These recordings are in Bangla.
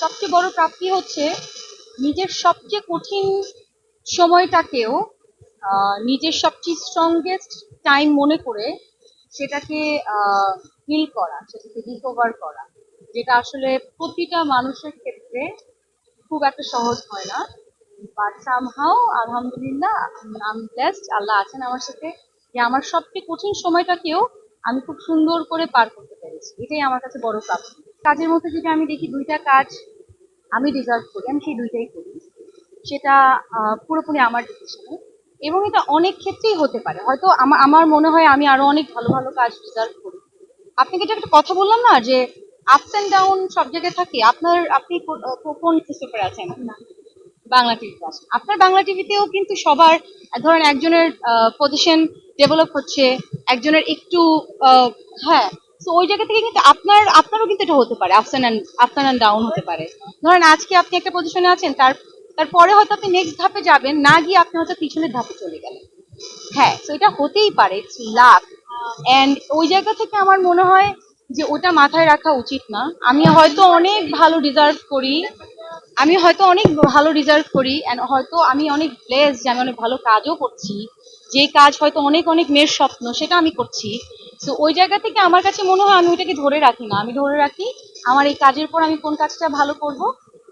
সবচেয়ে বড় প্রাপ্তি হচ্ছে নিজের সবচেয়ে কঠিন সময়টাকেও নিজের সবচেয়ে স্ট্রংগেস্ট টাইম মনে করে সেটাকে হিল করা, সেটাকে রিকভার করা, যেটা আসলে প্রতিটা মানুষের ক্ষেত্রে খুব একটা সহজ হয় না। বাট সামহাও আলহামদুলিল্লাহ আমি ব্লেসড আল্লাহ আছেন আমার সাথে, যে আমার সবচেয়ে কঠিন সময়টাকেও আমি খুব সুন্দর করে পার করতে পেরেছি। এটাই আমার কাছে বড় প্রাপ্তি। কাজের মধ্যে যদি আমি দেখি দুইটা কাজ আমি ডিজার্ভ করি আমি সেই দুইটাই করি সেটা পুরোপুরি আমার ডিসিশনে এবং এটা অনেক ক্ষেত্রেই হতে পারে। হয়তো আমার মনে হয় আমি আরও অনেক ভালো ভালো কাজ ডিজার্ভ করি। আপনাকে যে একটা কথা বললাম না যে আপস এন্ড ডাউন সব জায়গায় থাকে। আপনার আপনি কোন পেপারে আছেন বাংলা টিভিতে আছেন। আপনার বাংলা টিভিতেও কিন্তু সবার ধরেন একজনের পজিশন ডেভেলপ হচ্ছে একজনের একটু আহ, হ্যাঁ তো ওই জায়গা থেকে কিন্তু আপনার, আপনারও কিন্তু এটা হতে পারে ups and ups and down হতে পারে। ধরেন আজকে আপনি একটা পজিশনে আছেন, তার, তারপরে হয়তো আপনি নেক্সট ধাপে যাবেন, না গিয়ে আপনি হয়তো পিছনের ধাপে চলে গেলেন। হ্যাঁ তো এটা হতেই পারে ইটস লাভ অ্যান্ড ওই জায়গা থেকে আমার মনে হয় যে ওটা মাথায় রাখা উচিত না। আমি হয়তো অনেক ভালো ডিজার্ভ করি আমি হয়তো অনেক ভালো রিজার্ভ করি হয়তো আমি অনেক ব্লেস যে আমি অনেক ভালো কাজও করছি। যে কাজ হয়তো অনেক অনেক মেয়ের স্বপ্ন, সেটা আমি করছি। তো ওই জায়গা থেকে আমার কাছে মনে হয় আমি ওইটাকে ধরে রাখি না। আমি ধরে রাখি, আমার এই কাজের পর আমি কোন কাজটা ভালো করব?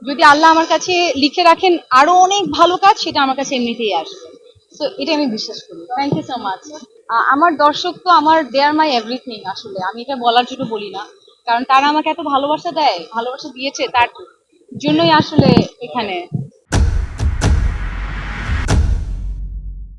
যদি আল্লাহ আমার কাছে লিখে রাখেন আরও অনেক ভালো কাজ, সেটা আমার কাছে এমনিতেই আসবে। তো এটা আমি বিশ্বাস করি। থ্যাংক ইউ সো মাচ আমার দর্শক তো আমার দেয়ার মাই এভরিথিং আসলে। আমি এটা বলার জন্য বলি না। কারণ তারা আমাকে এত ভালোবাসা দেয়, ভালোবাসা দিয়েছে, তার জন্যই আসলে এখানে।